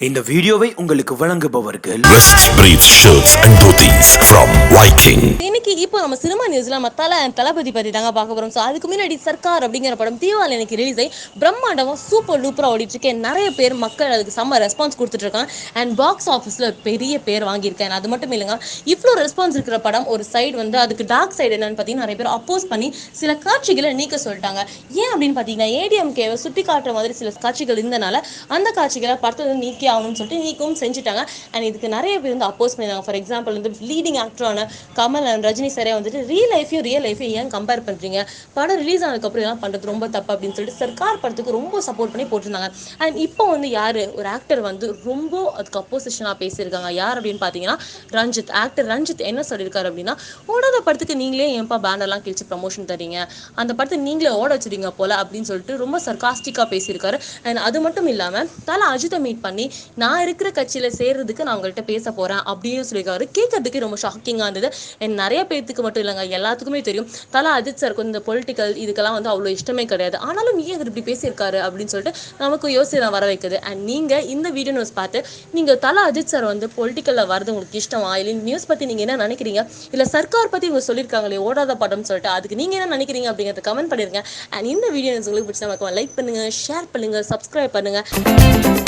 இந்த வீடியோவை உங்களுக்கு வழங்குபவர்கள் Brief Shirts and Dhotis from Viking. இன்னைக்கு இப்போ நம்ம சினிமா நியூஸ்ல நம்ம தலை தளபதி பற்றி தாங்க பார்க்க போகிறோம் ஸோ அதுக்கு முன்னாடி சர்க்கார் அப்படிங்கிற படம் தீபாவளி எனக்கு ரிலீஸ் ஆகி பிரம்மாண்டமாக சூப்பர் டூப்பராக ஓடிட்டு இருக்கேன் நிறைய பேர் மக்கள் அதுக்கு செம்ம ரெஸ்பான்ஸ் கொடுத்துட்டு இருக்காங்க. அண்ட் பாக்ஸ் ஆஃபீஸில் பெரிய பேர் வாங்கியிருக்கேன். அது மட்டும் இல்லைங்க இவ்வளோ ரெஸ்பான்ஸ் இருக்கிற படம் ஒரு சைடு வந்து அதுக்கு டார்க் சைடு என்னன்னு பார்த்தீங்கன்னா நிறைய பேர் அப்போஸ் பண்ணி சில காட்சிகளை நீக்க சொல்லிட்டாங்க. ஏன் அப்படின்னு பார்த்தீங்கன்னா ஏடிஎம்கேவை சுட்டி காட்டுற மாதிரி சில காட்சிகள் இருந்தனால அந்த காட்சிகளை படத்தை வந்து நீக்கி ஆகணும்னு சொல்லிட்டு நீக்கவும் செஞ்சுட்டாங்க. அண்ட் இதுக்கு நிறைய பேர் வந்து அப்போஸ் பண்ணியிருந்தாங்க. ஃபார் எக்ஸாம்பிள் வந்து லீடிங் ஆக்டரான கமல் அண்ட் ரஜினி சாரே வந்துட்டு ரியல் லைஃபையும் ரியல் லைஃபையும் ஏன் கம்பேர் பண்ணுறீங்க படம் ரிலீஸ் ஆனதுக்கப்புறம் இதெல்லாம் பண்ணுறது ரொம்ப தப்பு அப்படின்னு சொல்லிட்டு சர்க்கார் படத்துக்கு ரொம்ப சப்போர்ட் பண்ணி போட்டிருந்தாங்க. அண்ட் இப்போ வந்து யார்? ஒரு ஆக்டர் வந்து ரொம்ப அதுக்கு அப்போசிஷனாக பேசியிருக்காங்க. யார் அப்படின்னு பார்த்தீங்கன்னா ரஞ்சித். ஆக்டர் ரஞ்சித் என்ன சொல்லியிருக்காரு அப்படின்னா ஓடாத படத்துக்கு நீங்களே ஏன்ப்பா பேனர்லாம் கிழிச்சு ப்ரமோஷன் தரீங்க அந்த படத்தை நீங்களே ஓட வச்சிருங்க போல அப்படின்னு சொல்லிட்டு ரொம்ப சர்காஸ்டிக்காக பேசியிருக்காரு. அண்ட் அது மட்டும் இல்லாமல் தலை அஜித்தை மீட் பண்ணி நான் இருக்கிற கட்சியில் சேர்றதுக்கு நான் உங்கள்கிட்ட பேச போகிறேன் அப்படின்னு சொல்லியிருக்காரு. கேட்கறதுக்கு ரொம்ப ஷாக்கிங்காக இருந்தது. அண்ட் நிறைய பேத்துக்கு மட்டும் இல்லைங்க எல்லாத்துக்குமே தெரியும். தலா அஜித் சாருக்கு இந்த பொலிட்டிக்கல் இதுக்கெல்லாம் வந்து அவ்வளோ இஷ்டமே கிடையாது. ஆனாலும் ஏன் அவர் இப்படி பேசியிருக்காரு அப்படின்னு சொல்லிட்டு நமக்கு யோசனை வர வைக்குது. அண்ட் நீங்கள் இந்த வீடியோ நியூஸ் பார்த்து நீங்கள் தலா அஜித் சார் வந்து பொலிட்டிக்கலில் வரது உங்களுக்கு இஷ்டமா? இல்லை நியூஸ் பற்றி நீங்கள் என்ன நினைக்கிறீங்க? இல்லை சர்க்கார் பற்றி இவங்க சொல்லியிருக்காங்களே ஓடாத படம்னு சொல்லிட்டு அதுக்கு நீங்கள் என்ன நினைக்கிறீங்க அப்படிங்கிறத கமெண்ட் பண்ணிருங்க. அண்ட் இந்த வீடியோ உங்களுக்கு பிடிச்சா லைக் பண்ணுங்கள் ஷேர் பண்ணுங்கள் சப்ஸ்கிரைப் பண்ணுங்கள்